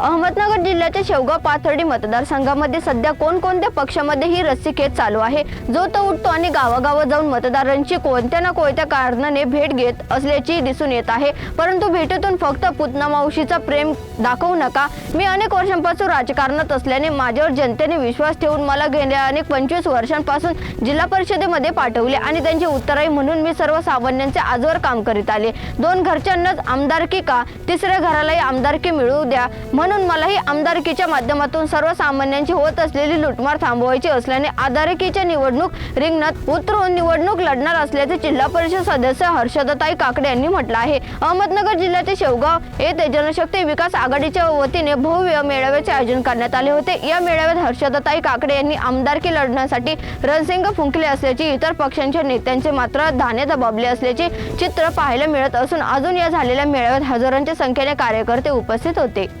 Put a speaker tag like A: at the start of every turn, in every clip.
A: अहमदनगर जिल्ह्याच्या शेवगाव पाथर्डी मतदारसंघामध्ये सध्या कोणकोणत्या पक्षामध्ये ही रस्सीखेच चालू आहे? जो तो उठतो आणि गावागावात जाऊन मतदारांची कोणत्या ना कोणत्या कारणाने भेट घेत असल्याची दिसून येत आहे. परंतु भेटीतून फक्त पुतना मावशीचा प्रेम दाखवू नका. मी अनेक वर्षांपासून राजकारणात असल्याने माझ्यावर जनतेने विश्वास ठेवून मला गेल्या अनेक पंचवीस वर्षांपासून जिल्हा परिषदेमध्ये पाठवले आणि त्यांची उत्तराई म्हणून मी सर्वसामान्यांचे आजवर काम करीत आले. दोन घरच्यांनाच आमदारकी का? तिसऱ्या घरालाही आमदारकी मिळू द्या. म्हणून म्हणून मलाही आमदारकीच्या माध्यमातून सर्वसामान्यांची होत असलेली लुटमार थांबवायची असल्याने आदारकीच्या निवडणूक रिंगणात उतरून निवडणूक लढणार असल्याचे जिल्हा परिषद सदस्य हर्षदताई काकडे यांनी म्हटलं आहे. अहमदनगर जिल्ह्याचे शेवगाव येथे जनशक्ती विकास आघाडीच्या वतीने भव्य मेळाव्याचे आयोजन करण्यात आले होते. या मेळाव्यात हर्षदताई काकडे यांनी आमदारकी लढण्यासाठी रणसिंग फुंकले असल्याचे इतर पक्षांच्या नेत्यांचे मात्र धाने दबावले असल्याचे चित्र पाहायला मिळत असून अजून या झालेल्या मेळाव्यात हजारांच्या संख्येने कार्यकर्ते उपस्थित होते.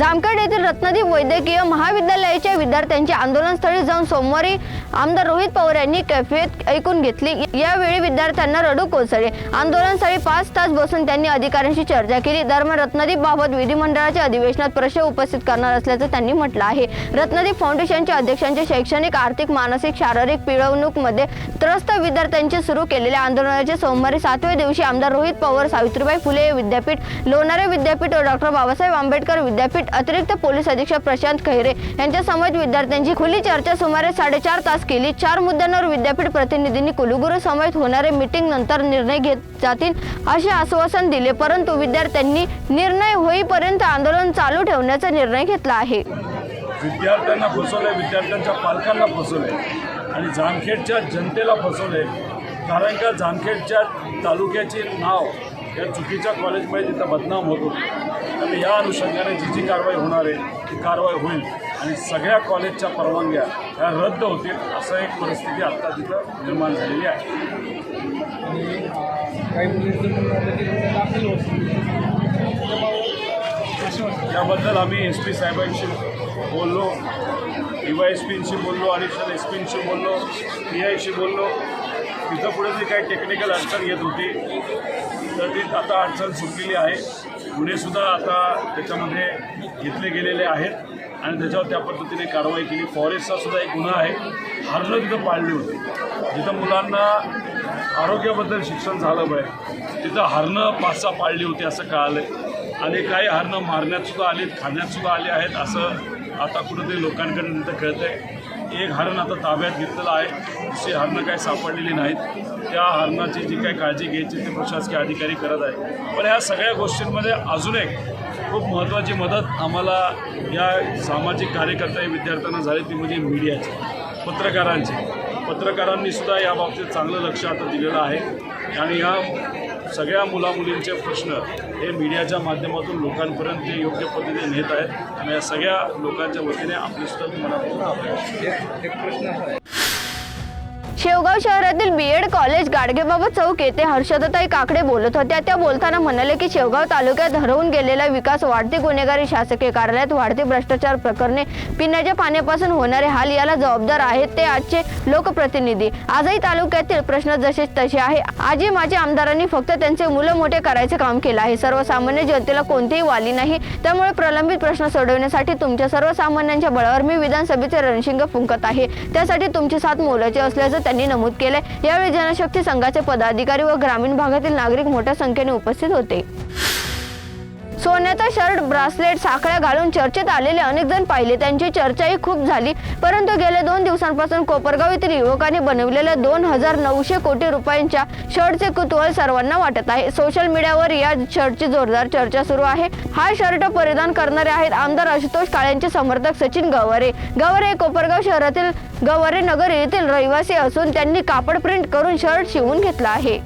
A: जामखेड येथील रत्नदीप वैद्यकीय महाविद्यालयाच्या विद्यार्थ्यांची आंदोलनस्थळी जाऊन सोमवारी आमदार रोहित पवार यांनी कैफियत ऐकून घेतली. यावेळी विद्यार्थ्यांना रडू कोसळले. आंदोलनस्थळी पाच तास बसून त्यांनी अधिकाऱ्यांशी चर्चा केली. दरम्यान रत्नदीप बाबत विधिमंडळाच्या अधिवेशनात प्रश्न उपस्थित करणार असल्याचं त्यांनी म्हटलं आहे. रत्नदीप फाउंडेशनच्या अध्यक्षांच्या शैक्षणिक आर्थिक मानसिक शारीरिक पिळवणूकमध्ये त्रस्त विद्यार्थ्यांचे सुरू केलेल्या आंदोलनाचे सोमवारी सातव्या दिवशी आमदार रोहित पवार सावित्रीबाई फुले विद्यापीठ लोणारे विद्यापीठ व डॉक्टर बाबासाहेब आंबेडकर विद्यापीठ अतिरिक्त पोलीस अधीक्षक प्रशांत खैरे यांच्या समवेत विद्यार्थ्यांची खुली चर्चा सुमारे साडेचार तास केली. चार मुद्द्यांवर विद्यापीठ प्रतिनिधींनी कुलगुरू समवेत होणारे मीटिंग नंतर निर्णय घेत जातील असे आश्वासन दिले परंतु विद्यार्थ्यांनी निर्णय होईपर्यंत आंदोलन चालू ठेवण्याचा निर्णय घेतला आहे.
B: विद्यार्थ्यांना फसवले विद्यार्थ्यांच्या पालकांना फसवले आणि जामखेडच्या जनतेला फसवले कारण का जामखेडच्या तालुक्याचे नाव या चुकीच्या कॉलेजमध्ये तिथं बदनाम होत होते. आणि या अनुषंगाने जी जी कारवाई होणार आहे ती कारवाई होईल. आणि सगळ्या कॉलेजच्या परवानग्या ह्या रद्द होतील असं एक परिस्थिती आत्ता तिथं निर्माण झालेली आहे.
C: त्याबद्दल
B: याबद्दल आम्ही एस पी साहेबांशी बोललो डी वाय एस पींशी बोललो अडिशनल एस पींशी बोललो पी आयशी बोललो. तिथं पुढे जी काही टेक्निकल अडचण येत होती तर ती आता अडचण सुटलेली आहे. गुन्हेसुद्धा आता त्याच्यामध्ये घेतले गेलेले आहेत आणि त्याच्यावर त्या पद्धतीने कारवाई केली. फॉरेस्टचा सुद्धा एक गुन्हा आहे. हरणं तिथं पाळली होती. जिथं मुलांना आरोग्याबद्दल शिक्षण झालं पाहिजे तिथं हरणं पाच सहा पाळली होती असं कळालं आणि काही हरणं मारण्यातसुद्धा सुद्धा खाण्यातसुद्धा आले आहेत असं आता कुठंतरी लोकांकडे तिथं कळतं आहे एक हरण आता ताब्यात घेतलेलं आहे. दुसरी हरणं काही सापडलेली नाहीत. त्या हरणाची जी काही काळजी घ्यायची ते प्रशासकीय अधिकारी करत आहे. पण ह्या सगळ्या गोष्टींमध्ये अजून एक खूप महत्त्वाची मदत आम्हाला या सामाजिक कार्यकर्ते विद्यार्थ्यांना झाली ती म्हणजे मीडियाची पत्रकारांची. पत्रकारांनी सुद्धा चांगलं लक्ष आता दिलेलं आहे. आणि या सगळ्या मुलामुलींचे प्रश्न हे मीडियाच्या माध्यमातून लोकांपर्यंत ते योग्य पद्धतीने नेत आहेत. आणि या सगळ्या लोकांच्या वतीने आपली सुद्धा मनापासून
C: एक प्रश्न आहे.
A: शेवगाव शहरातील बी एड कॉलेज गाडगेबाबा चौक येथे हर्षदताई काकडे बोलत होत्या. त्या बोलताना म्हणाले की शेवगाव तालुक्यात हरवून गेलेला विकास वाढती गुन्हेगारी शासकीय कार्यालयात वाढते भ्रष्टाचार प्रकरणे पिण्याच्या पाण्यापासून होणारे हाल याला जबाबदार आहेत ते आजचे लोकप्रतिनिधी. आजही तालुक्यातील प्रश्न जसे तसे आहे. आजही माझ्या आमदारांनी फक्त त्यांचे मुलं मोठे करायचे काम केलं आहे. सर्वसामान्य जनतेला कोणतीही वाली नाही. त्यामुळे प्रलंबित प्रश्न सोडवण्यासाठी तुमच्या सर्वसामान्यांच्या बळावर मी विधानसभेचे रणशिंग फुंकत आहे. त्यासाठी तुमची साथ मोलाची असल्याचं त्यांनी नमूद केले. यावेळी जनशक्ती संघाचे पदाधिकारी व ग्रामीण भागातील नागरिक मोठ्या संख्येने उपस्थित होते. सोन्याचा शर्ट ब्रासलेट साखळ्या घालून चर्चेत आलेले अनेक जण पाहिले. त्यांची चर्चाही खूप झाली. परंतु गेल्या दोन दिवसांपासून कोपरगाव येथील युवकांनी बनवलेल्या दोन हजार नऊशे कोटी रुपयांच्या शर्टचे कुतूहल सर्वांना वाटत आहे. सोशल मीडियावर या शर्टची जोरदार चर्चा सुरू आहे. हा शर्ट परिधान करणारे आहेत आमदार आशुतोष काळेंचे समर्थक सचिन गवारे. गवारे हे कोपरगाव शहरातील गवारे नगर येथील रहिवासी असून त्यांनी कापड प्रिंट करून शर्ट शिवून घेतला आहे.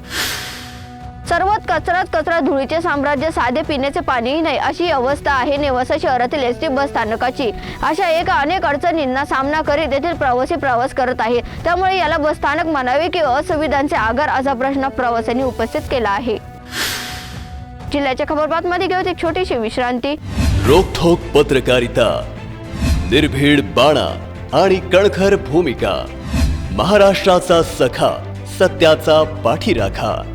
A: सर्वात कचरात कचरा धुळीचे साम्राज्य साधे पिण्याचे पाणीही नाही अशी अवस्था आहे नेवासा शहरातील एस टी बस स्थानकाची. अशा एक अनेक अडचणींना सामना करीत येथील प्रवासी प्रवास करत आहे. त्यामुळे याला बस स्थानक म्हणावे की असुविधांचे आगार असा प्रश्न प्रवाशांनी उपस्थित केला आहे. जिल्ह्याच्या खबरबातमध्ये घेऊन एक छोटीशी विश्रांती.
D: रोखोक पत्रकारिता निर्भीड बाणा आणि कणखर भूमिका. महाराष्ट्राचा सखा सत्याचा पाठीराखा.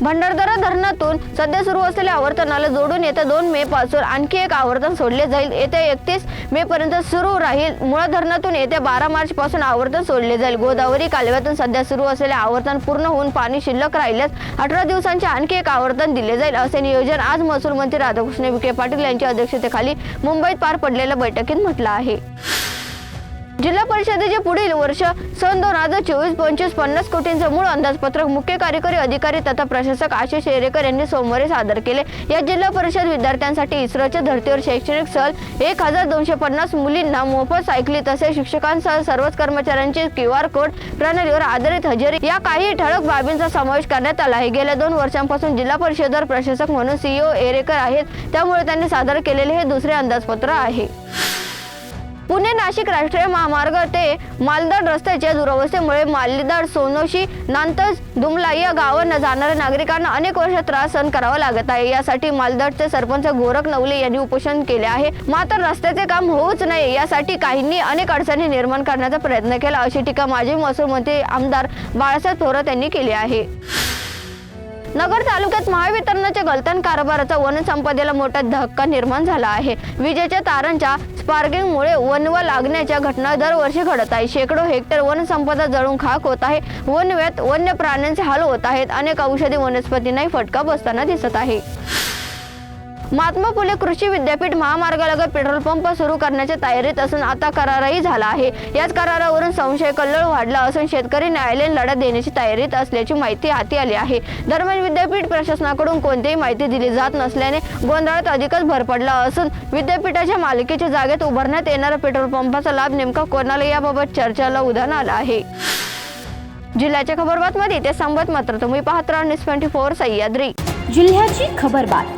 A: भंडारदरा धरणातून सध्या सुरू असलेल्या आवर्तनाला जोडून येत्या दोन मे पासून आणखी एक आवर्तन सोडले जाईल. येत्या एकतीस मे पर्यंत सुरू राहील. मुळा धरणातून येत्या बारा मार्च पासून आवर्तन सोडले जाईल. गोदावरी कालव्यातून सध्या सुरू असलेले आवर्तन पूर्ण होऊन पाणी शिल्लक राहिल्यास अठरा दिवसांचे आणखी एक आवर्तन दिले जाईल असे नियोजन आज महसूल मंत्री राधाकृष्ण विखे पाटील यांच्या अध्यक्षतेखाली मुंबईत पार पडलेल्या बैठकीत म्हटलं आहे. जिल्हा परिषदेचे पुढील वर्ष सन दोन हजार चोवीस पंचवीस पन्नास कोटींचं मूळ अंदाजपत्रक मुख्य कार्यकारी अधिकारी तथा प्रशासक आशिष शेरेकर यांनी सोमवारी सादर केले. या जिल्हा परिषद विद्यार्थ्यांसाठी इस्रोच्या धर्तीवर शैक्षणिक सहल एक हजार दोनशे पन्नास मुलींना मोफत सायकली तसेच शिक्षकांसह सर्वच कर्मचाऱ्यांची क्यू आर कोड प्रणालीवर आधारित हजेरी या काही ठळक बाबींचा समावेश करण्यात आला आहे. गेल्या दोन वर्षांपासून जिल्हा परिषदेवर प्रशासक म्हणून सीईओ एरेकर आहेत. त्यामुळे त्यांनी सादर केलेले हे दुसरे अंदाजपत्र आहे. पुणे नाशिक राष्ट्रीय महामार्ग ते मालदाड रस्त्याच्या दुरावस्थेमुळे मालदाड सोनोशी नांतज दुमला या गावांना जाणाऱ्या नागरिकांना अनेक वर्ष त्रास सहन करावा लागत आहे. यासाठी मालदाडचे सरपंच गोरख नवले यांनी उपोषण केले आहे. मात्र रस्त्याचे काम होऊच नये यासाठी काहींनी अनेक अडचणी निर्माण करण्याचा प्रयत्न केला अशी टीका माजी महसूल मंत्री आमदार बाळासाहेब थोरात यांनी केली आहे. नगर तालुक्यात महावितरणाच्या गलतान कारभाराचा वनसंपदेला मोठा धक्का निर्माण झाला आहे. विजेच्या तारांच्या स्पार्किंगमुळे वनवा लागण्याच्या घटना दरवर्षी घडत आहे. शेकडो हेक्टर वनसंपदा जळून खाक होत आहे. वनव्यात वन्य प्राण्यांचे हाल होत आहेत. अनेक औषधी वनस्पतींनाही फटका बसताना दिसत आहे. महात्मा फुले कृषी विद्यापीठ महामार्गालगत पेट्रोल पंप सुरू करण्याच्या तयारीत असून आता करारही झाला आहे. याच करारावरून संशय कल्लोळ वाढला असून शेतकरी न्यायालयीन लढा देण्याची तयारीत असल्याची माहिती हाती आली आहे. दरम्यान विद्यापीठ प्रशासनाकडून कोणतीही माहिती दिली जात नसल्याने गोंधळात अधिकच भर पडला असून विद्यापीठाच्या मालिकेच्या जागेत उभारण्यात येणाऱ्या पेट्रोल पंपाचा लाभ नेमका कोणाला याबाबत चर्चेला उधाण आलं आहे? जिल्ह्याच्या खबरबातमध्ये ते संबत मात्र तुम्ही पाहत राहा. News twenty four Sahyadri.
E: जिल्ह्याची खबरबात.